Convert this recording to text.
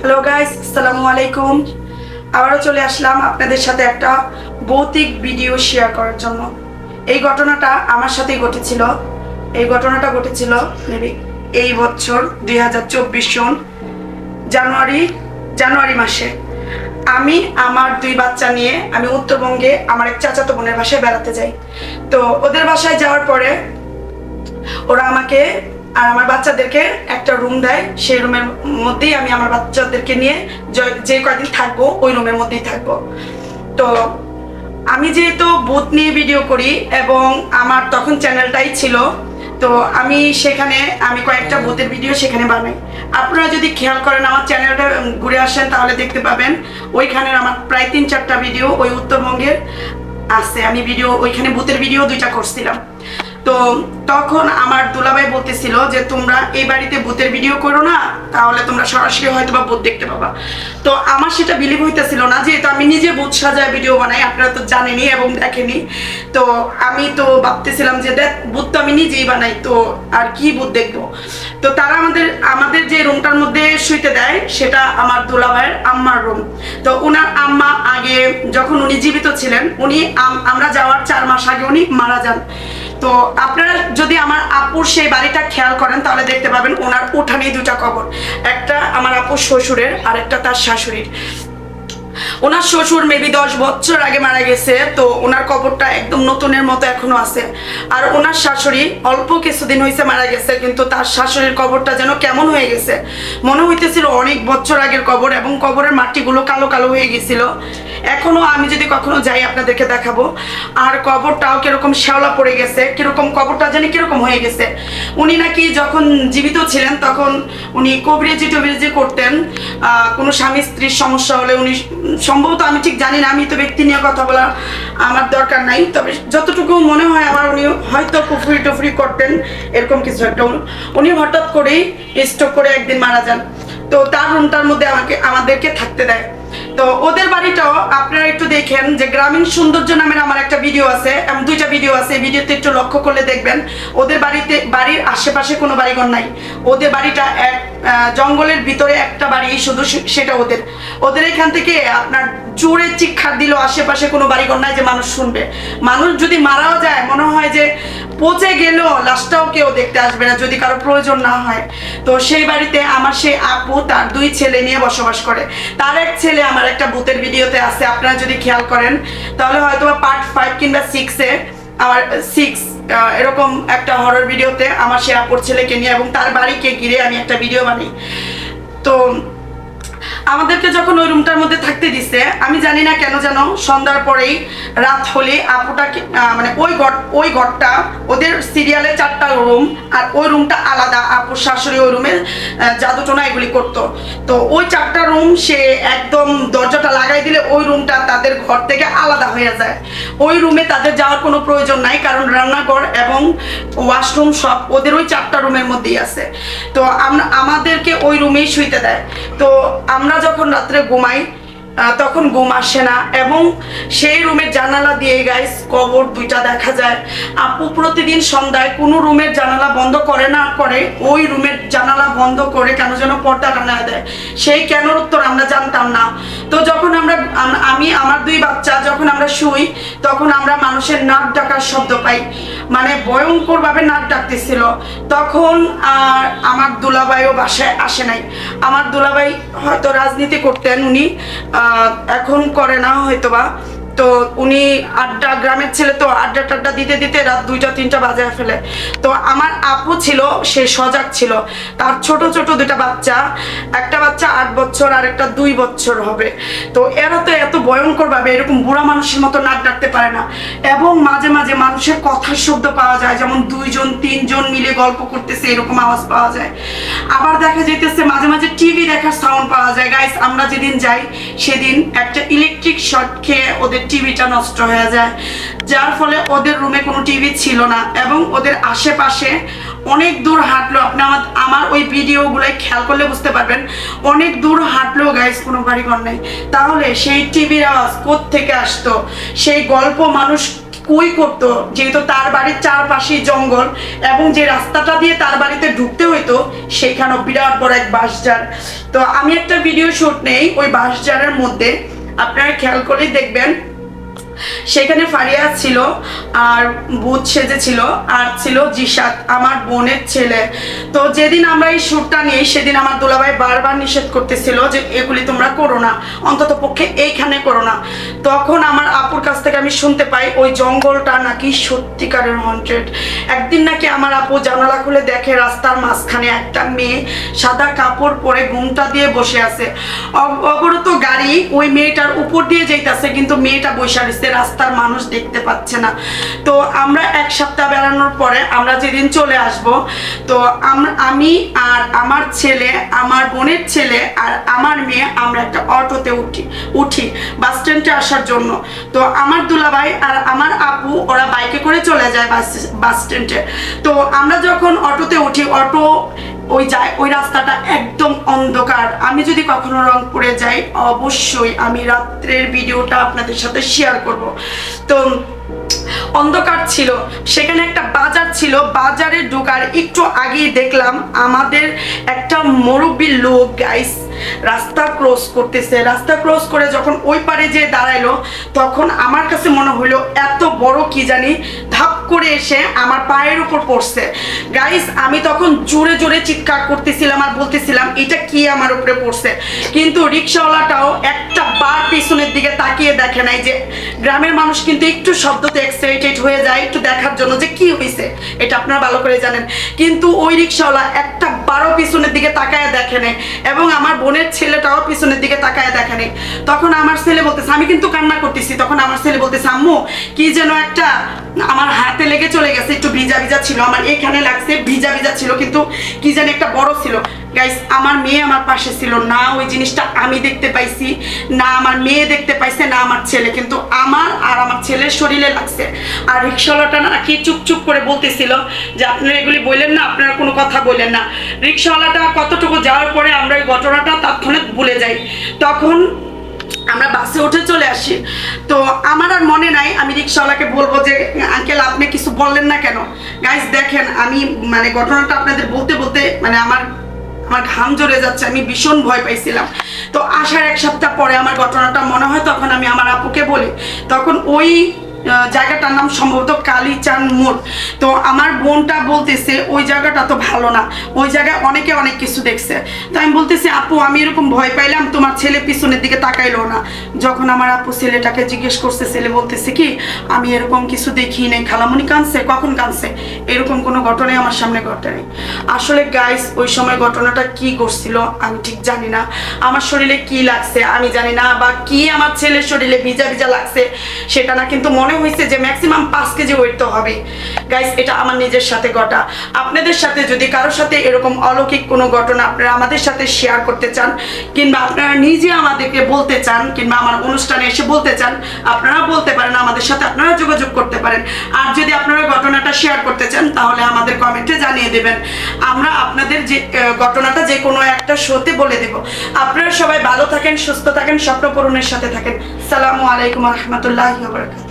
Hello guys আসসালামু আলাইকুম আবারও চলে আসলাম আপনাদের সাথে একটা ভৌতিক ভিডিও শেয়ার করার জন্য। এই ঘটনাটা আমার সাথেই ঘটেছিল। এই ঘটনাটা ঘটেছিল মেবি এই বছর দুই হাজার চব্বিশ সন জানুয়ারি জানুয়ারি মাসে। আমি, আমার দুই বাচ্চা নিয়ে আমি উত্তরবঙ্গে আমার এক চাচাতো বোনের বাসায় বেড়াতে যাই। তো ওদের বাসায় যাওয়ার পরে ওরা আমাকে আর আমার বাচ্চাদেরকে একটা রুম দেয়। সেই রুমের মধ্যেই আমি আমার বাচ্চাদেরকে নিয়ে যে কয়দিন থাকব, ওই রুমের মধ্যেই থাকব। তো আমি যেহেতু বুথ নিয়ে ভিডিও করি এবং আমার তখন চ্যানেলটাই ছিল, তো আমি সেখানে, আমি কয়েকটা বুথের ভিডিও সেখানে বানাই। আপনারা যদি খেয়াল করেন, আমার চ্যানেলটা ঘুরে আসেন তাহলে দেখতে পাবেন। ওইখানের আমার প্রায় তিন চারটা ভিডিও ওই উত্তরবঙ্গের আছে। আমি ভিডিও ওইখানে বুথের ভিডিও দুইটা করছিলাম। তো তখন আমার দুলাভাই বলতেছিল যে, তোমরা এই বাড়িতে ভূতের ভিডিও করো না, তাহলে তোমরা সরাসরি হয়তো বা ভূত দেখতে পাবা। তো আমার সেটা বিলিভ হইতেছিল না, যেহেতু আমি নিজে ভূত সাজায় ভিডিও বানাই, আপনারা তো জানেনি এবং দেখেনি তো আমি তো ভাবতেছিলাম যে, দেখ, ভূত তো আমি নিজেই বানাই, তো আর কি ভূত দেখব? তো তারা আমাদের আমাদের যে রুমটার মধ্যে শুইতে দেয়, সেটা আমার দুলাভাইয়ের আম্মার রুম তো ওনার আম্মা আগে, যখন উনি জীবিত ছিলেন, উনি আম- আমরা যাওয়ার চার মাস আগে উনি মারা যান। তো আপনারা যদি আমার আপুর সেই বাড়িটা খেয়াল করেন, তাহলে দেখতে পাবেন ওনার উঠানেই দুটা কবর। একটা আমার আপুর শ্বশুরের আর একটা তার শাশুড়ির। ওনার শ্বশুর মেবি দশ বছর আগে মারা গেছে, তো ওনার কবরটা একদম নতুনের মতো এখনও আছে। আর ওনার শাশুড়ি অল্প কিছুদিন হয়েছে মারা গেছে, কিন্তু তার শাশুড়ির কবরটা যেন কেমন হয়ে গেছে। মনে হইতেছিল অনেক বছর আগের কবর এবং কবরের মাটিগুলো কালো কালো হয়ে গেছিল। এখনও আমি যদি কখনো যাই আপনাদেরকে দেখাবো। আর কবরটাও কীরকম শ্যাওলা পড়ে গেছে, কীরকম কবরটা জানি কীরকম হয়ে গেছে। উনি নাকি যখন জীবিত ছিলেন তখন উনি কবিরেজি টবিরেজি করতেন কোনো স্বামী স্ত্রীর সমস্যা হলে উনি, সম্ভবত আমি ঠিক জানি না, আমি তো ব্যক্তি নিয়ে কথা বলা আমার দরকার নাই। তবে যতটুকু মনে হয় আমার উনি হয়তো কুফরি টুফরি করতেন, এরকম কিছু একটা। উনি- হঠাৎ করেই স্ট্রোক করে একদিন মারা যান। তো তার রুমটার মধ্যে আমাকে, আমাদেরকে থাকতে দেয়। তো ওদের বাড়িটাও আপনারা একটু দেখেন যে গ্রামীণ সৌন্দর্য নামের আমার একটা ভিডিও আছে এমন দুইটা ভিডিও আছে ভিডিওতে একটু লক্ষ্য করলে দেখবেন, ওদের বাড়িতে, বাড়ির আশেপাশে কোনো বাড়িঘর নাই। ওদের বাড়িটা এক জঙ্গলের ভিতরে একটা বাড়ি, শুধু সেটা ওদের। ওদের এখান থেকে আপনার জোরে চিৎকার দিল আশেপাশে কোনো বাড়িঘর নাই যে মানুষ শুনবে। মানুষ যদি মারাও যায়, মনে হয় যে পচে গেলেও লাশটাও কেউ দেখতে আসবে না যদি কারও প্রয়োজন না হয়। তো সেই বাড়িতে আমার সেই আপু, তার দুই ছেলে নিয়ে বসবাস করে। তার এক ছেলে আমার একটা ভূতের ভিডিওতে আছে, আপনারা যদি খেয়াল করেন, তাহলে হয়তো পার্ট ফাইভ কিংবা সিক্সে আমার সিক্স এরকম একটা হরর ভিডিওতে আমার সে আপুর ছেলেকে নিয়ে এবং তার বাড়িকে ঘিরে আমি একটা ভিডিও বানাই। তো আমাদেরকে যখন ওই রুমটার মধ্যে থাকতে দিছে, আমি জানি না কেন যেন সন্ধ্যার পরেই রাত হলে আপুটাকে মানে ওই ঘর, ওই ঘরটা, ওদের সিরিয়ালে চারটা রুম আর ওই রুমটা আলাদা আপুর শাশুড়ি ওই রুমে জাদুটোনা এগুলি করতো। তো ওই চারটা রুম সে একদম দরজাটা লাগাই দিলে ওই রুমটা তাদের ঘর থেকে আলাদা হয়ে যায়। ওই রুমে তাদের যাওয়ার কোনো প্রয়োজন নাই, কারণ রান্নাঘর এবং ওয়াশরুম সব ওদের ওই চারটা রুমের মধ্যেই আছে। তো আমরা আমাদেরকে ওই রুমেই শুইতে দেয়। তো আমরা যখন রাত্রে ঘুমাই তখন ঘুম আসে না এবং সেই রুমের জানালা দিয়ে গাইস কবর দুইটা দেখা যায়। আপু প্রতিদিন সন্ধ্যায় কোনো রুমের জানালা বন্ধ করে না করে ওই রুমের জানালা বন্ধ করে কেন যেন পর্দা টানা দেয়। সেই কেনর উত্তর আমরা জানতাম না। তো যখন আমরা, আমি আমার দুই বাচ্চা যখন আমরা শুই, তখন আমরা মানুষের নাক ডাকার শব্দ পাই। মানে ভয়ঙ্করভাবে নাক ডাকতেছিল। তখন আর আমার দুলাভাইও বাসায় আসে নাই। আমার দুলাভাই হয়তো রাজনীতি করতেন উনি। এখন করে না হয়তো বা তো উনি আড্ডা, গ্রামের ছেলে তো আড্ডা টাড্ডা দিতে দিতে রাত দুইটা, তিনটা বাজায় ফেলে। তো আমার আপু ছিল, সে সজাগ ছিল। তার ছোট ছোট দুটা বাচ্চা, একটা বাচ্চা আট বছর আর একটা দুই বছর হবে। তো এরা তো এত ভয়ঙ্কর ভাবে এরকম বুড়া মানুষের মতো নাক ডাকতে পারে না। এবং মাঝে মাঝে মানুষের কথার শব্দ পাওয়া যায়, যেমন দুইজন, তিনজন মিলে গল্প করতেছে, এরকম আওয়াজ পাওয়া যায়। আবার দেখা যাইতেছে মাঝে মাঝে টিভি দেখার সাউন্ড পাওয়া যায়। গাইস আমরা যেদিন যাই, সেদিন একটা ইলেকট্রিক শর্ট খেয়ে ওদের টিভিটা নষ্ট হয়ে যায়। যার ফলে ওদের রুমে কোনো টিভি ছিল না এবং ওদের আশেপাশে অনেক দূর হাঁটলো। আপনি আমার আমার ওই ভিডিওগুলোয় খেয়াল করলে বুঝতে পারবেন, অনেক দূর হাঁটলো গাইস কোনো বাড়িঘর নেই। তাহলে সেই টিভির আওয়াজ থেকে আসতো? সেই গল্প মানুষ কই করতো? যেহেতু তার বাড়ির চারপাশেই জঙ্গল এবং যে রাস্তাটা দিয়ে তার বাড়িতে ঢুকতে হইতো সেখানেও বিরাট বড় এক বাঁশঝাড় তো আমি একটা ভিডিও শুট নেই, ওই বাঁশঝাড়ের মধ্যে। আপনারা খেয়াল করেই দেখবেন সেখানে ফারিয়া ছিল, আর বুধ সেজে ছিল, আর ছিল জিসাত আমার বোনের ছেলে। তো যেদিন আমরা এই শ্যুটটা নিই সেদিন আমার দুলাভাই বারবার নিষেধ করতেছিল যে, এগুলি তোমরা করো না, অন্তত পক্ষে এইখানে করো না। তখন আমার আপুর কাছ থেকে আমি শুনতে পাই, ওই জঙ্গলটা নাকি সত্যিকারের হন্টেড একদিন নাকি আমার আপু জানালা খুলে দেখে, রাস্তার মাঝখানে একটা মেয়ে সাদা কাপড় পরে ঘুমটা দিয়ে বসে আছে। অব- অবরত গাড়ি ওই মেয়েটার উপর দিয়ে যাইতাছে, কিন্তু মেয়েটা বসে রয়েছে রাস্তার মানুষ দেখতে পাচ্ছে না। তো আমরা এক সপ্তাহ বেড়ানোর পরে আমরা যেদিন চলে আসব, তো আমি আর আমার ছেলে, আমার বোনের ছেলে আর আমার মেয়ে আমরা একটা অটোতে উঠি উঠি বাস স্ট্যান্ডে আসার জন্য। তো আমার দুলাভাই আর আমার আপু, ওরা বাইকে করে চলে যায় বাস বাস স্ট্যান্ডে। তো আমরা যখন অটোতে উঠি, অটো ওই যায়, ওই রাস্তাটা একদম অন্ধকার। আমি যদি কখনো রংপুরে যাই, অবশ্যই আমি রাত্রের ভিডিওটা আপনাদের সাথে শেয়ার করব। তো, অন্ধকার ছিল। সেখানে একটা বাজার ছিল। বাজারে ঢোকার একটু আগেই দেখলাম আমাদের একটা মুরব্বী লোক গাইস রাস্তা ক্রস করতেছে। রাস্তা ক্রস করে যখন ওই পারে যে দাঁড়াইলো, তখন আমার কাছে মনে হলো এত বড় কি জানি ধাপ করে এসে আমার পায়ের উপর পড়ছে। গাইস আমি তখন জোরে জোরে চিৎকার করতেছিলাম আর বলতেছিলাম, এটা কি আমার উপরে পড়ছে? কিন্তু রিক্সাওয়ালাটাও একটা বার পিছনের দিকে তাকিয়ে দেখে নাই যে গ্রামের মানুষ কিন্তু একটু শব্দতে এক্সাইটেড হয়ে যায়, একটু দেখার জন্য যে কি হয়েছে এটা আপনারা ভালো করে জানেন। কিন্তু ওই রিক্সাওয়ালা একটা বারো পিছনের দিকে তাকায় দেখে নেই এবং আমার বোনের ছেলেটাও পিছনের দিকে তাকায় দেখে নেই। তখন আমার ছেলে বলতেছে, আমি কিন্তু কান্না করতেছি। তখন আমার ছেলে বলতেছে, আম্মু, কি যেন একটা আমার হাতে লেগে চলে গেছে, একটু ভিজা ভিজা ছিল। আমার এখানে লাগছে ভিজা ভিজা ছিল, কিন্তু কি যেন একটা বড় ছিল। গাইস আমার মেয়ে আমার পাশে ছিল। না, ওই জিনিসটা আমি দেখতে পাইছি, না, আমার মেয়ে দেখতে পাইছে না আমার ছেলে, কিন্তু আমার আর আমার ছেলের শরীরে লাগছে। আর রিক্সাওয়ালাটা নাকি চুপ চুপ করে বলতেছিল যে আপনারা এগুলি বললেন না, আপনারা কোনো কথা বললেন না। রিক্সাওয়ালাটা কতটুকু যাওয়ার পরে আমরা এই ঘটনাটা তৎক্ষণাৎ ভুলে যাই। তখন আমরা বাসে উঠে চলে আসি। তো আমার আর মনে নাই, আমি রিক্সাওয়ালাকে বলব যে, আঙ্কেল, আপনি কিছু বললেন না কেন? গাইস, দেখেন, আমি মানে ঘটনাটা আপনাদের বলতে বলতে মানে আমার আমার ঘাম জড়ে যাচ্ছে, আমি ভীষণ ভয় পাইছিলাম। তো আসার এক সপ্তাহ পরে আমার ঘটনাটা মনে হয়, তখন আমি আমার আপুকে বলি, তখন ওই জায়গাটার নাম সম্ভবত কালীচান মোড়। তো আমার বোনটা বলতেছে, ওই জায়গাটা তো ভালো না। ওই জায়গায় অনেকে অনেক কিছু দেখছে। তো আমি বলতেছি, আপু, আমি এরকম ভয় পাইলাম, তোমার ছেলে পিছনের দিকে তাকাইলো না। যখন আমার আপু ছেলেটাকে জিজ্ঞেস করছে, ছেলে বলতেছে কি, আমি এরকম কিছু দেখি নাই। খালামুনি কানছে কখন কানছে এরকম কোনো ঘটনাই আমার সামনে ঘটেনি। আসলে গাইস ওই সময় ঘটনাটা কি করছিল আমি ঠিক জানি না। আমার শরীরে কি লাগছে, আমি জানি না, বা কি আমার ছেলের শরীরে ভিজা ভিজা লাগছে, সেটা না, কিন্তু মনে হয়েছে যে ম্যাক্সিমাম পাঁচ কেজি ওয়েট তো হবে। গাইস এটা আমার নিজের সাথে ঘটা। আপনাদের সাথে যদি কারোর সাথে এরকম অলৌকিক কোনো ঘটনা আপনারা আমাদের সাথে শেয়ার করতে চান, কিংবা আপনারা নিজে আমাদেরকে বলতে চান, কিংবা আমার অনুষ্ঠানে এসে বলতে চান, আপনারা বলতে পারেন, আমাদের সাথে আপনারা যোগাযোগ করতে পারেন। আর যদি আপনারা ঘটনাটা শেয়ার করতে চান, তাহলে আমাদের কমেন্টে জানিয়ে দেবেন। আমরা আপনাদের যে ঘটনাটা যে কোনো একটা শোতে বলে দেব। আপনারা সবাই ভালো থাকেন, সুস্থ থাকেন, স্বপ্ন পূরণের সাথে থাকেন। সালামু আলাইকুম রহমতুল্লাহ